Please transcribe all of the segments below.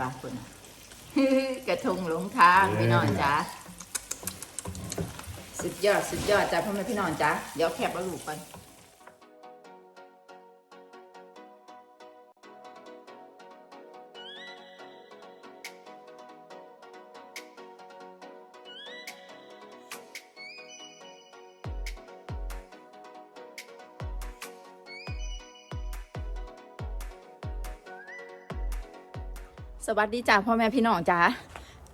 บางคนกระทงหลงทางพี่น้องจ้าสุดยอดสุดยอดจ้าพ่อแม่พี่น้องจ้าเดี๋ยวแคบเอาลูกไปส วัสดีจ้าพ่อแม่พี่น้องจ้า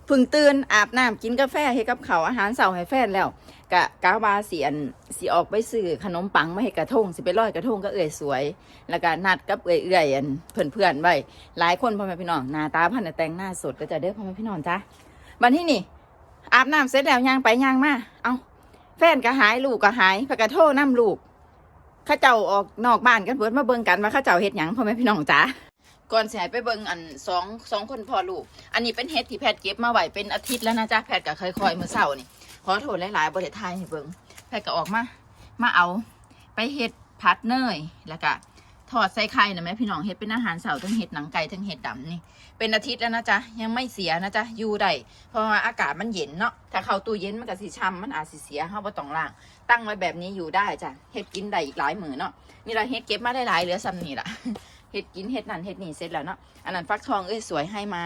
พึ่งตื่นอาบน้ำกินกาแฟให้กับเขาอาหารเสาร์ให้แฟนแล้วกะกาวาเสียนสีออกไปซื้อขนมปังมาให้กระทงสิไปร้อยกระทงก็เอื่อยสวย แล้วก็นัดกับเอื่อยเอื่อยๆเพื่อนเพื่อนๆไว้หลายคนพ่อแม่พี่น้องหน้าตาพันแต่งหน้าสดก็จะเด้อพ่อแม่พี่น้องจ้าวันที่นี่ อาบน้ำเสร็จแล้วย่างไปย่างมาเอาแฟนก็หายลูกก็หายพกระโทษน้ำลูกข้าเจ้าออกนอกบ้านกันเพิ่นมาเบิ่งกันว่าข้าเจ้าเฮ็ดหยังพ่อแม่พี่น้องจ้า ก่อนสิให้ไปเบิ่งอันสองสองคนพ่อลูก อันนี้เป็นเฮ็ดที่แพทย์เก็บมาไหวเป็นอาทิตย์แล้วนะจ๊ะแพทย์ก็ค่อยมือเช้านี่ขอโทษหลายๆบ่ได้ทายให้เบิ่งแพทย์ก็ออกมา มาเอาไปเฮ็ดผัดเนยแล้วก็ทอดใส่ไข่นะแม่พี่น้องเฮ็ดเป็นอาหารเสาร์ทั้งเฮ็ดหนังไก่ทั้งเฮ็ดดำนี่เป็นอาทิตย์แล้วนะจ๊ะยังไม่เสียนะจ๊ะอยู่ได้เพราะว่าอากาศมันเย็นเนาะถ้าเข้าตู้เย็นมันก็สิช้ำมันอาจสิเสียเฮาบ่ต้องล้าง ตั้งไว้แบบนี้อยู่ได้จ้ะเฮ็ดกินได้อีกหลายมื้อเนาะนี่ละเฮ็ดเก็บมาได้หลายเหลือซ้ำนี่ล่ะ เฮ็ดกินเฮ็ดนั่นเฮ็ดนี่เสร็จแล้วเนาะอันนั้นฟักทองเอ้ยสวยให้มา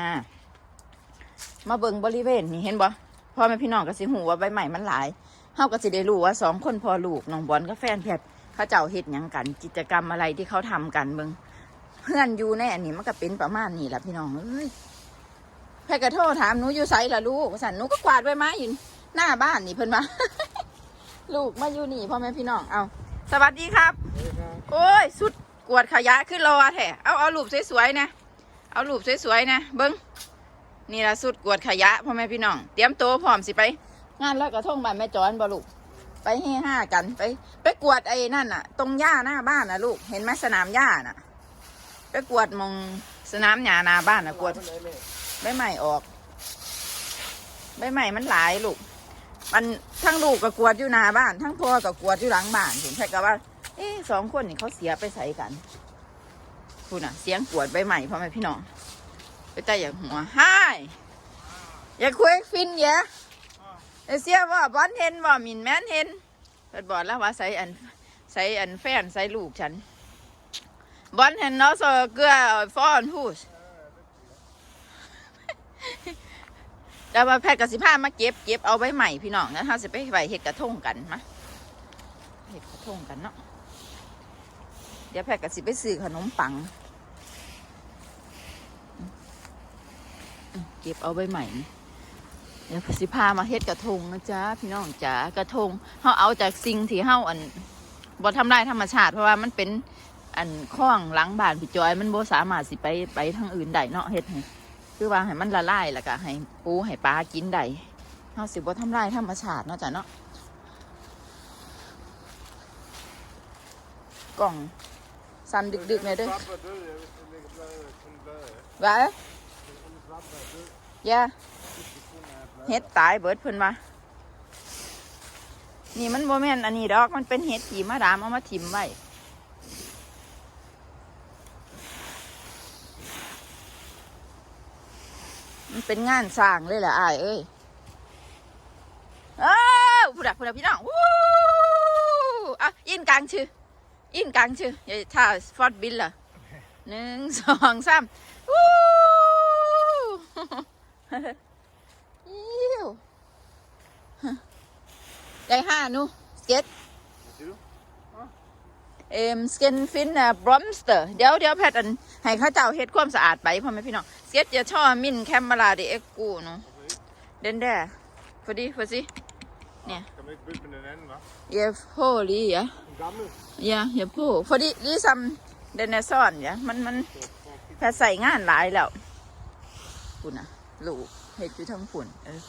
มาเบิ่งบริเวณนี่เห็นบ่พ่อแม่พี่น้องก็สิหูว่าใบใหม่มันหลายเฮาก็สิได้รู้ว่าสองคนพ่อลูกน้องบอลกับแฟนแพทย์เขาเจ้าเฮ็ดหยังกัน กิจกรรมอะไรที่เขาทำกันเบิ่งเพื่อนอยู่ในอันนี้มันก็เป็นประมาณนี้แหละพี่น้องเอ้ยแพทย์ก็โทรถามหนูอยู่ไสล่ะลูกสั่นหนูก็กวาดใบไม้อยู่หน้าบ้านนี่เพิ่นว่าลูกมาอยู่นี่พ่อแม่พี่น้องเอาสวัสดีครับ โอ้ย สุด กวดขยะขึ้นรอแท้เอาเอารูปสวยๆนะเอารูปสวยๆนะเบิ้งนี่ละสุดกวดขยะพ่อแม่พี่น้อง เตรียมตัวพร้อมสิไป งานลอยกระทงบ้านแม่จอนบ่ลูกไปเฮห้ากันไป ไปกวดไอ้นั่นน่ะ ตรงหญ้าหน้าบ้านนะลูกเห็นไหมสนามหญ้าน่ะ ไปกวดมองสนามหญ้าหน้าบ้านน่ะกวดใบใหม่ออกใบใหม่มันหลายลูก มันทั้งลูกก็กวดอยู่หน้าบ้าน ทั้งพ่อก็กวดอยู่หลังบ้านเห็นใช่ก็ว่า เอ๊สองคนนี่เขาเสียไปใส่กันคุณอะเสียงกวดใบใหม่พ่อแม่พี่น้องไปใจอย่างหัวห้อย่าคุยฟินอย่าเอเสียว่าบอนเห็นว่ามินแมนเห็นเปิดบอดแล้วว่าใส่อันใส่อันแฟนใส่ลูกฉันบอนเห็นเนาะโซเกลือฟอนพูสแต่ว่าแพทย์กับสิผ้ามาเก็บเก็บเอาใบใหม่พี่น้องนะถ้าจะไปไว้เห็ดกระทงกันมาเห็ดกระทงกันเนาะ เดี๋ยวแพทย์ก็สิไปซื้อขนมปัง เก็บเอาใบใหม่เดี๋ยวสิพามาเฮ็ดกระทงนะจ๊ะพี่น้องจ๋ากระทงเฮาเอาจากสิ่งที่เฮาอันบ่ทำลายธรรมชาติ เพราะว่ามันเป็นอันคล้องหลังบ้านพี่จอยมันบ่สามารถสิไปไปทางอื่นได้เนาะเฮ็ดให้คือว่าให้มันละลายแล้วก็ให้ปูให้ปลากินได้เฮาสิบ่ทำลายธรรมชาติเนาะจ้ะเนาะกล่อง สั่นดึกๆเลยเด้อ Trapper, du, jag lägger blöja, kun blöja. ว่าอย่าเฮ็ดตายเบิดเพิ่นว่านี่มันโมแมนอันนี้ดอกมันเป็นเห็ดที่มาดามเอามาถิ่มไว้มันเป็นงานสร้างเลยแหละอายเอ้ยอ้าผู้ดักผู้ดักพี่น้องวู้อะอินกลางชื่อ อินกลางชื่ออย่าท่าฟอดบินล่ะหนึ่งสองสามวู้อิ้วได้ห้านูสเก็ต Du? เอ็มสเกนฟินอะบรอมสเตอร์เดี๋ยวเดี๋ยวแพทย์อันให้เข้าเจ้าเฮ็ดความสะอาดไปพ่อแม่พี่น้องสเก็ตจะช่อมินแคมเบลาเดเอ็กกูเนาะเดนแดฟอดีฟอสิ Ja. Kan man inte byta med den än va? เยฟโฮลี อะ En gammel. ยาเยฟโฮฟอดีลีซัมเดนเนซอนยมันมันแพทย์ใส่งานหลายแล้วปุ่นอะลูกเฮ็ดอยู่ทั้งปุ่นเออ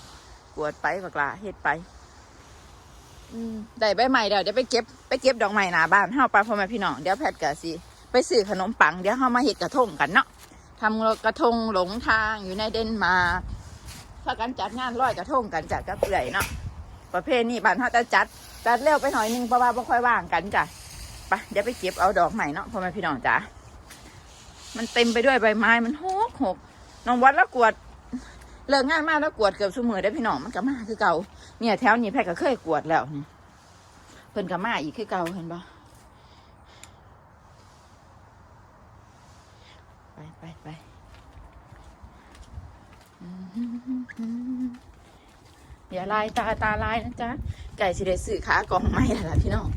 กวดไปบักลาเฮ็ดไปได้ใบใหม่เดี๋ยวเดี๋ยวไปเก็บไปเก็บดอกไม้หนาบ้านเฮาไปพ่อแม่พี่น้องเดี๋ยวแพทย์กะสิไปซื้อขนมปังเดี๋ยวเฮามาเฮ็ดกระทงกันเนาะทำกระทงหลงทางอยู่ในเดนมาร์กพากันจัดงานลอยกระทงกันจัดกับเอื่อยเนาะ ประเภทนี้บ้านเฮาจะจัด จัดเร็วไปหน่อยนึงเพราะว่าบ่ค่อยว่างกันจ้ะไปเดี๋ยวไปเก็บเอาดอกใหม่เนาะพ่อแม่พี่น้องจ้ะมันเต็มไปด้วยใบไม้มันหกหกน้องวัดแล้วกวดเลิกงานมากแล้วกวดเกือบชั่วโมงได้พี่น้องมันก็มาคือเก่าเนี่ยแถวนี้แพทก็เคยกวดแล้วนี่เพิ่นก็มาอีกคือเก่าเห็นปะไปไปไป อย่าลายตาตาลายนะจ๊ะไก่สิได้ซื้อขากองไม้ล้วล่ะพี่น้อง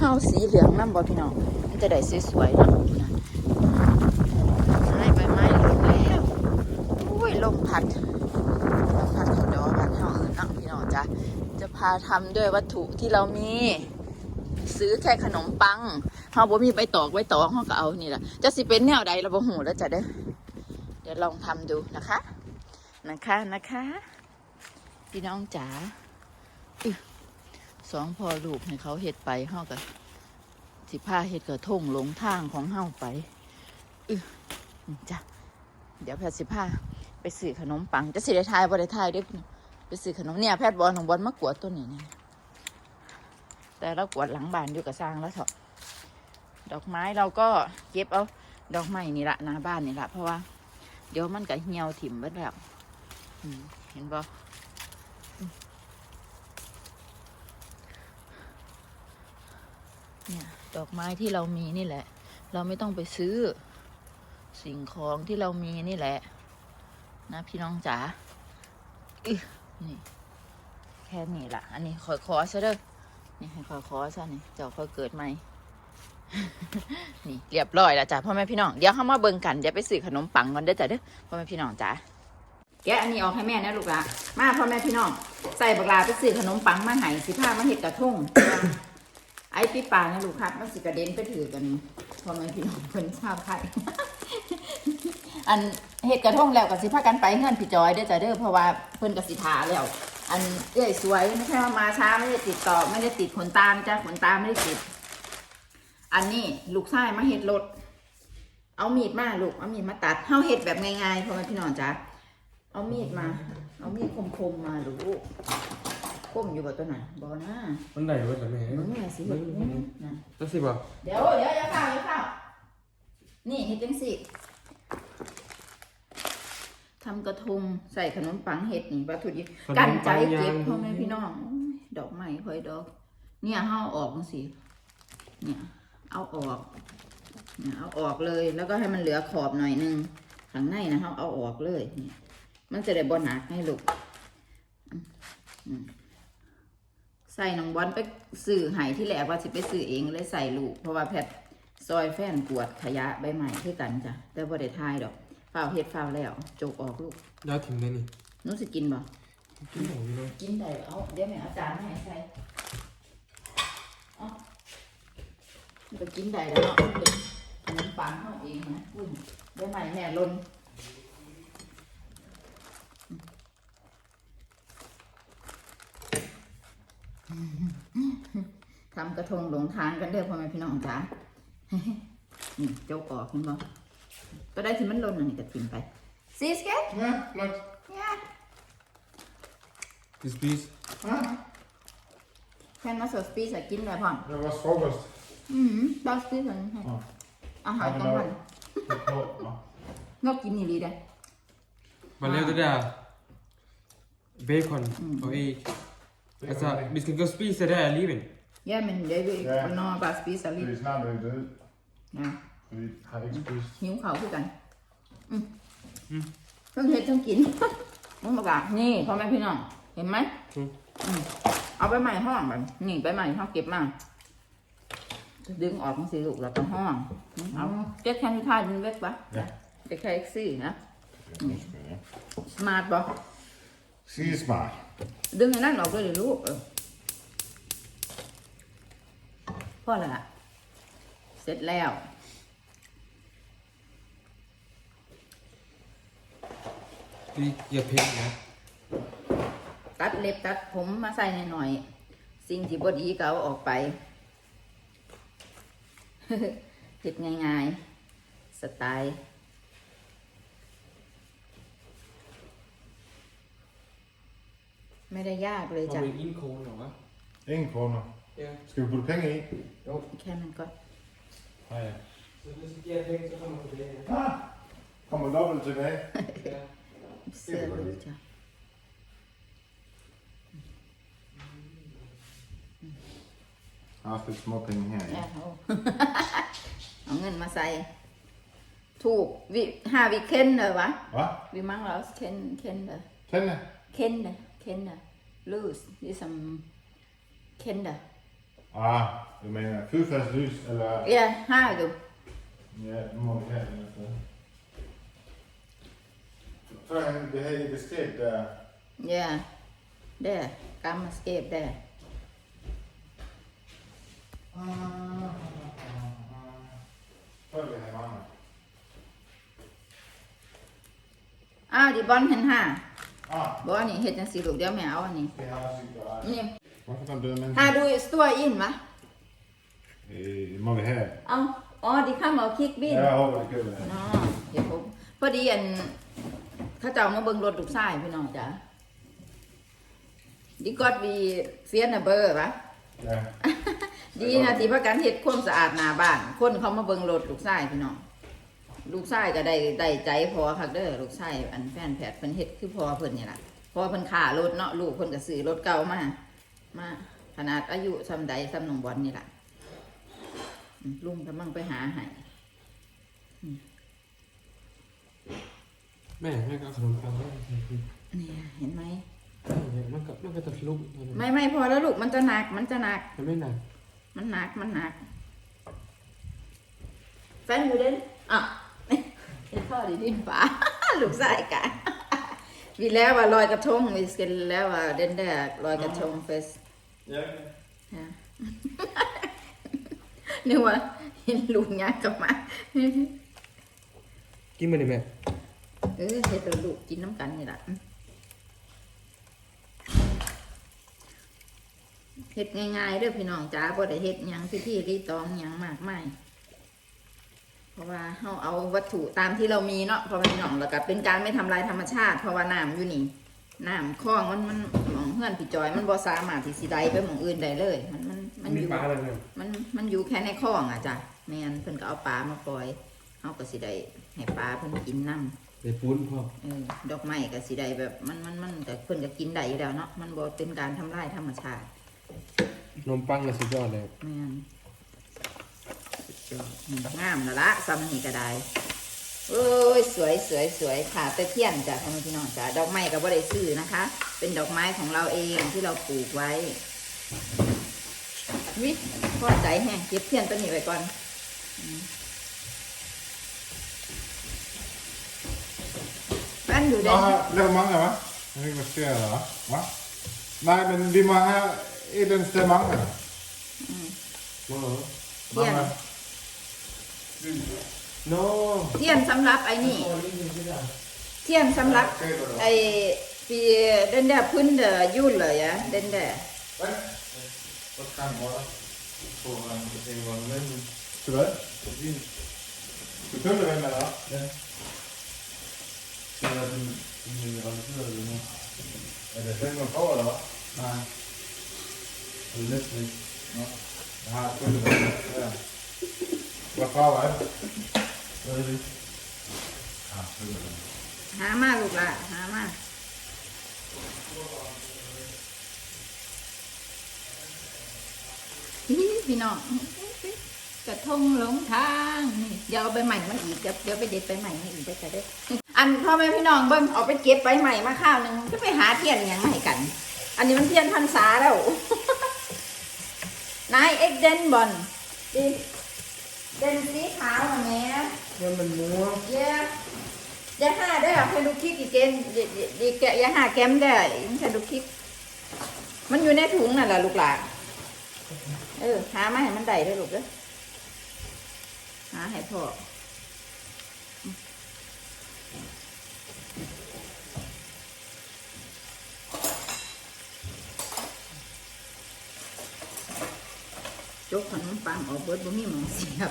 เอาสีเหลืองน้ำบอพี่น้องมันจะได้สวยๆเนาะไม้ใบไม้เหลืองแล้วอุ้ยลมพัดลมพัดเขาดอกพัดเฮาอื่นเนาะพี่น้องจ้ะจะพาทำด้วยวัตถุที่เรามีซื้อแค่ขนมปังเฮาบ่มีใบตอกใบตอกเฮาก็เอานี่แหละจะสิเป็นแนวใดเราบ่หูแล้วจ้ะเด้อเดี๋ยวลองทำดูนะคะนะคะนะคะ พี่น้องจ๋าสองพอลูกให้เขาเฮ็ดไปเฮาก็สิพาเฮ็ดกระทงหลงทางของเฮาไปอึจ้ะเดี๋ยวแพทย์สิพาไปซื้อขนมปัง จะสิได้ทายบ่ได้ทายเด้ไปซื้อขนมเนี่ยแพทย์บอลของบอลมากวดตัวนี้เนี่ยแต่เรากวดหลังบ้านอยู่กับสร้างแล้วเถอะดอกไม้เราก็เก็บเอาดอกไม้นี่ละหน้าบ้านนี่ละเพราะว่า เดี๋ยวมันก็เหี่ยวถิ่มเบิดแล้วเห็นบ่ เนี่ย ดอกไม้ที่เรามีนี่แหละ เราไม่ต้องไปซื้อ สิ่งของที่เรามีนี่แหละ นะพี่น้องจ๋าอึนี่ แค่นี้ละอันนี้ขอขอซะเด้อนี่ให้ขอขอซะนี่เจ้าคอยเกิดใหม่นี่เรียบร้อยแล้วจ้ะพ่อแม่พี่น้องเดี๋ยวเข้ามาเบิ่งกันเดี๋ยวไปซื้อขนมปังก่อนเด้อจ้ะเด้อพ่อแม่พี่น้องจ๋าแกะอันนี้ออกให้แม่นะลูกละมาพ่อแม่พี่น้องใส่บักลาไปซื้อขนมปังมาให้สิพามาเห็ดกระทุ่ง อ้ปีปานะลูกครับมันสิกระเด็นไปถือกันพอแม่พี่น้องเพิ่นชาวไทยอันเฮ็ดกระทงแล้วก็สิพากันไปเฮือนพี่จอยเด้อจ้ะเด้อเพราะว่าเพิ่นก็สิทาแล้ว อันเอ้ยสวยไม่ใช่ว่ามาช้าไม่ได้ติดต่อไม่ได้ติดขนตานะจ้ะขนตาไม่ได้ติด อันนี้ลูกชายมาเฮ็ดรถเอามีดมาลูกเอามีดมาตัดเฮาเฮ็ดแบบง่ายๆพอแม่พี่น้องจ้ะเอามีดมา เอามีดคมๆมาลูก คมอยู่บ่ตัวนั้นบ่นะมันไหนวะแต่แม่มึงแม่สิเฮ็ดนี่นะก็สิบ่เดี๋ยวเดี๋ยวอย่าเข้าอย่าเข้านี่เฮ็ดจังสิทำกระทงใส่ขนมปังเห็ดนี่วัตถุดิบกันใจเก็บพ่อแม่พี่น้องโอ้ยดอกไม้คอยดอก เนี่ยเฮาเอาออกจังสิเนี่ย เอาออกเนี่ยเอาออกเลยแล้วก็ให้มันเหลือขอบหน่อยนึงข้างในนะเฮาเอาออกเลยเนี่ยมันจะได้บ่หนักให้ลูกอืมอืมใส่น้องบอลไปซื้อใหายที่แรกว่าสิไปซื้อเองเลยใส่ลูก เพราะว่าแพทย์ซอยแฟนกวดขยะใบใหม่คือกันจ้ะ แต่บ่ได้ทายดอกฝ้าวเฮ็ดฝ้าวแล้วโจกออกลูกยาถิ่มเลยนี่หนูสิกินบ่กินหมูอยู่เลยกินได้เอาเดี๋ยวแม่เอาจารย์มาให้ใส่เอามันก็กินได้แล้วเนาะมันเป็นขนมปังเฮาเองนะอุ้ยใบใหม่แม่ลน ทำกระทงหลงทางกันเด้อพ่อแม่พี่น้องจ๋านี่โจกออกเห็นบ่ก็ได้ที่มันหล่นอันนี้ก็ทิ้งไปซีสเก็ต Ja, klopt. yeah This piece Kan man så spise กินได้พ่อม Det var frokost. อืมเราซื้อกันให้อ๋ออาหารกลางวัน Det er på. Nå. งอกกินนี่ดีได้ Man laver det der bacon og æg. Det Altså, er det. vi skal gå og spise det der alligevel. Ja, men jeg vil ikke, Ja. hvornår jeg bare spiser Det lidt. er snart blevet død. Ja, Vi har ikke spist. หิวเขาคือกันอืมอืมเพิ่งเห็ดเพิ่งกินมึงบอกว่านี่พ่อแม่พี่น้อง เห็นไหมอืม อืมเอาไปใหม่ห้องแบบนี่ไปใหม่ห้องเก็บมาดึงออกมันสิลูกแล้วก็ห้องเอาเจ๊แค่นี้ท่าดึงเล็กปะ Ja. เจ๊แค่เอ็กซี่นะ Det er sgu, ja. สมาร์ท ปะ Sige smart. ดึงไอ้นั่นออกเลยดิลูกเออพ่อละเสร็จแล้ว Det giver penge, ja. ตัดเล็บตัดผมมาใส่หน่อยๆสิ่งที่บดีก็เอาออกไปเห็ดง่ายๆ สไตล์ ไม่ได้ยากเลยจ้ะ Har vi en krone, eller hvad? Ingen kroner. Ja. Skal vi putte penge i? แค่นั้นก็ Ja, ja. Så hvis vi giver penge, så kommer det. Ah, Kom maar dobbel til mig. เสื้อลูกจ้ะ Jeg har haft lidt små penge her. แอ Ja. บเอาเอาเงินมาใส่ ถูกวิห้าวิเคนเลยวะ Hvad? วิมังเราเคนเคนเดอ Tænde? เคนเดอ เคนเดอ loose ligesom เคนเดอ Ah, du mener fyrfast lys, eller... เย่ห้าดู Ja, nu må vi have den et sted. Førhen, det her i det skab der... เย่เด้กำมาสเก็ บเด้ Før vi have mange. อ้าวดิบอลเห็นห้า Ah, บอกว่านี่เห็ดจังสีลูกเดี๋ยวแม่เอาอันนี้ det har også i garage. นี่ Hvorfor kom det med? ห้าดูตัวอินวะ Øh, må vi have? เอาอ๋อดิข้ามเอาคลิกบิน Ja, jeg håber, det køber det. อ๋อเดี๋ยวผมพอดีอันเข้าเจ้ามาเบิ่งรถลูกชายพี่น้องจ้ะดิกอดวีเฟียนเบอร์ปะ Ja. ดีนะที่ประกันเฮ็ดความสะอาดหน้าบ้าน คนเขามาเบิ่งรถลูกชายพี่น้อง ลูกชายก็ได้ได้ใจพอคักเด้อลูกชายอันแฟนแพทย์เพิ่นเฮ็ดคือพอเพิ่นนี่ล่ะพอเพิ่นขารถเนาะลูกเพิ่นก็ซื้อรถเก่ามามาขนาดอายุซำใดซำหนองบอลนี่ล่ะอืมลุงกำลังไปหาให้แม่แม่ก็เอาขนมปังให้ใส่กินเนี่ยเห็นไหมมันก็มันก็จะทะลุตอนนั้นไม่ไม่พอแล้วลูกมันจะหนักมันจะหนัก มันไม่หนักมันหนักมันหนักแฟนอยู่เด่นอะเห็น พ่อดีดินป่าลูกชายกันวีแล้วว่าลอยกระทงวีสกันแล้วว่าเด่นแดกลอยกระทงเฟส Ja. ฮะนึกว่าเห็นลุงยากกลับมากินมาดิแม่เออเฮ็ดตัวลูกกินน้ำกันนี่แหละเฮ็ดง่ายๆเด้อพี่น้องจ้าบ่ได้เฮ็ดหยังพิธีรีตองหยังมากมายเพ ราะว่าเฮาเอาวัตถุตามที่เรามีเนาะเพราะว่าพี่น้องแล้วก็เป็นการไม่ทำลายธรรมชาติเพราะว่าน้ำอยู่นี่น้ำคลองมันมันหมองเฮือนพี่จอย มันบ่สามารถที่สิได้ไปหม่องอื่นได้เลย มันมันมันอมียู่ปลาอะไรไหมมันมันอยู่แค่ในคลองอะจ้ะแม่นเพิ่นก็เอาปลามาปล่อยเฮาก็สิได้ให้ปลาเพิ่นกินน้ำเดี๋ยวปุ้นพ่อเออดอกไม้ก็สิได้แบบมันมันมันก็เพิ่นก็กินได้อยู่แล้วเนาะมันบ่เป็นการทำลายธรรมชาติขนมปังเลยสุดยอดเลยแม่นอืม งามแล้วละซ้ำนี่ก็ได้โอ้ยสวยสวยสวยขาแต่เทียนจ้ะท่านพี่น้องจ้ะดอกไม้ก็บ่ได้ซื้อนะคะ เป็นดอกไม้ของเราเองที่เราปลูกไว้วิพอใจแห้งเก็บเทียนตัวนี้ไว้ก่อนอืมอันอยู่ได้ Nå, laver mange, hva? Jeg ved ikke, hvad sker der, hva? Hva? Nej, men vi må have et eller andet sted mange. ว้าว Mange. โน้เทียนสำหรับไอ้นี่ เทียนสำหรับไอ้ปีเดนเดพื้นเดยุ่นเลยอะเดนเด Hvad? Hvad skal han bruge? På en Til hvad? Du købte den eller hvad? Ja. Skal jeg den mineraliseret eller noget? Er det den, man får, eller hvad? Nej. Det er næsten ikke. Nå. Jeg har købet den. Ja. Hvad farve er det? Hvad er det? Jeg har købet den. หามาลูกละหามาฮิพี่น้องกระทงหลงทางนี่เดี๋ยวเอาไปใหม่มันอีกเดี๋ยวเดี๋ยวไปเด็ดไปใหม่มันอีกได้แต่เด้อันพ่อแม่พี่น้องเบิ้งเอาไปเก็บไปใหม่มาข้าวหนึ่งจะไปหาเทียนยังไงกัน อันนี้มันเทียนพรรษาแล้วนายเอ็กเดนบอลดิ เดนสีขาวนะแม่มันมันมัวเย้ยาห้าได้อให้ดูคลิปอีกเกนดีดีดีแกะยาห้าแกมได้ให้ดูคลิปมันอยู่ในถุงนั่นแหละลูกหลานเออหามาให้มันได้ได้อลูกเด้อหาให้พ่อ จกขนมปังออกเบิดบ่มีหมองเสียบ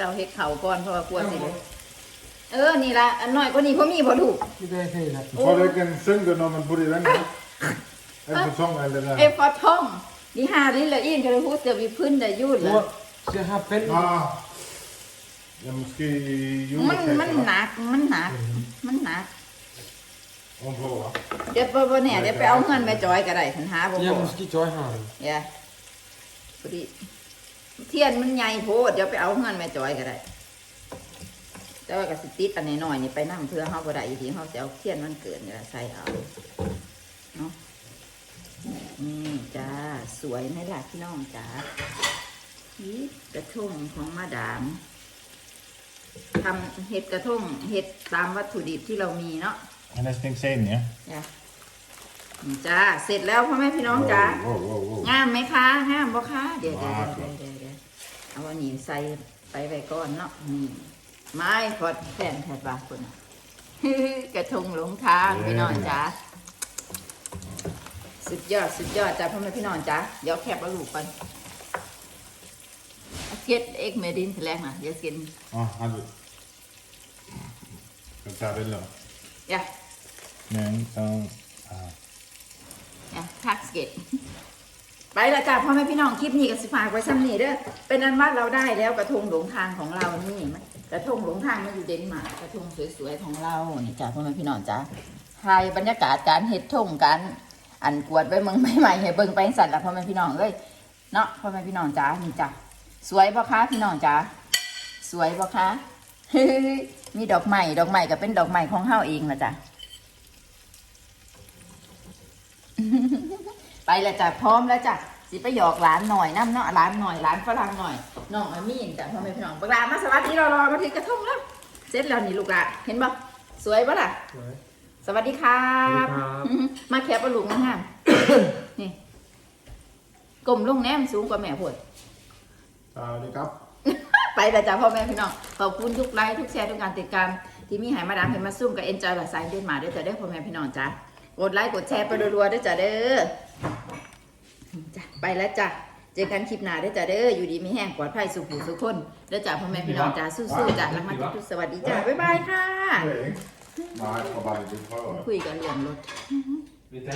เจ้าเฮ็ดเขาก่อนเพราะว่ากลัวสิเลยเออ นี่ละอันน้อยกว่านี้เพราะมีบ่ถูกไม่ได้ใช่ละ Får du ikke en synger når man bor i den? Eller på sång eller เอ det? ฟอท่องดีหาลิละอินกันพูดจะมีพื้นแต่ยุ่นโอ้ละเสียห้าเป็น Ja. Ja, måske i มันมัน juleferien. หนัก มันหนัก มันหนัก Om på, va? เดี๋ยวบ่บ่เนี่ยเดี๋ยวไปเอาเงินแม่จอยก็ได้คันหาบ่ยังพอมุสกิจอยหาอย่าพอดี เทียนมันใหญ่โพดเดี๋ยวไปเอาเงินแม่จอยก็ได้แต่ว่าก็สิติดอันน้อยๆนี่ไปนั่งเพื่อเฮาบ่ได้อีทีเฮาจะเอาเทียนมันเกิดนี่ล่ะใส่เอาเนาะนี่จ้าสวยไหมล่ะพี่น้องจ้านี่กระทงของมาดามทำเห็ดกระทงเห็ดตามวัตถุดิบที่เรามีเนาะ En is niks in, ja? จ้ะนี่จ้าเสร็จแล้วพ่อแม่พี่น้องจ้า Wow, wow, wow. งามไหมคะงามบ่คะเดี๋ยวเดี๋ยวว้าวเดี๋ยวเดี๋ยว เดี๋ยวเอาอันนี้ใส่ไปไว้ก่อนเนาะนี่ไม้พอดแฟนแทบว่าคนน่ะกระทงหลงทางพี่น้องจ้าสุดยอดสุดยอดจ้าพ่อแม่พี่น้องจ้าเดี๋ยวแคบเอาลูกก่อนเอาเก็ดเอ็กเมดินแถลงนะเดี๋ยวกิน Ja, han vill. Ska vi ta bilder? อย่า En, två, ja. อะทักสเก็ต ไปละจ้าพ่อแม่พี่น้องคลิปนี้กับสิฝากไว้ซ้ำนี่เด้อเป็นอันว่าเราได้แล้วกระทงหลงทางของเรานี่เห็นไหมกระทงหลงทางมันอยู่เดนมาร์กกระทงสวยๆของเรานี่จ้าพ่อแม่พี่น้องจ้าถ่ายบรรยากาศการเฮ็ดทงกันอันกวดไว้เมืองใหม่ๆให้เบิ่งไปสั่นละพ่อแม่พี่น้องเอ้ยเนาะพ่อแม่พี่น้องจ้านี่จ้าสวยบ่คะพี่น้องจ้าสวยบ่คะมีดอกไม้ดอกไม้ก็เป็นดอกไม้ของเฮาเองละจ้ะ ไปแล้วจ้ะพร้อมแล้วจ้ะสิไปหยอกหลานหน่อยน้ำเนาะหลานหน่อยหลานฝรั่งหน่อยน้องอามีนจ้ะพ่อแม่พี่น้องบักหลามาสวัสดีรอรอมาถือกระทงแล้วเสร็จแล้วนี่ลูกหลานเห็นบ่สวยปะล่ะสวยสวัสดีครับสวัสดีครับอื้อหือมาแคปเอาลูกงามๆนี่กลมลงแนมสูงกว่าแม่พด Ja, det är kapp. ไปแล้วจ้ะพ่อแม่พี่น้องขอบคุณทุกไลค์ทุกแชร์ทุกการติดตามที่มีใหายมาดามเห็นมาซุ่มกับเอ็นจอยกับสายเดินมาด้วยจ้ะเด้อพ่อแม่พี่น้องจ้ะกดไลค์กดแชร์ไปรัวๆด้วยจ้ะเด้อ จ้ะไปแล้วจ้ะเจอกันคลิปหน้าด้วยจ้ะเด้ออยู่ดีไม่แห้งปลอดภัยสุขหูสุขคนเด้อจ้ะพ่อแม่พี่น้องจ้ะสู้ๆจ้ะรักมาทุกๆสวัสดีจ้ะบ๊ายบายค่ะ Nej, jag ska bara lite pröva. คุยกันเรื่องรถมีแต่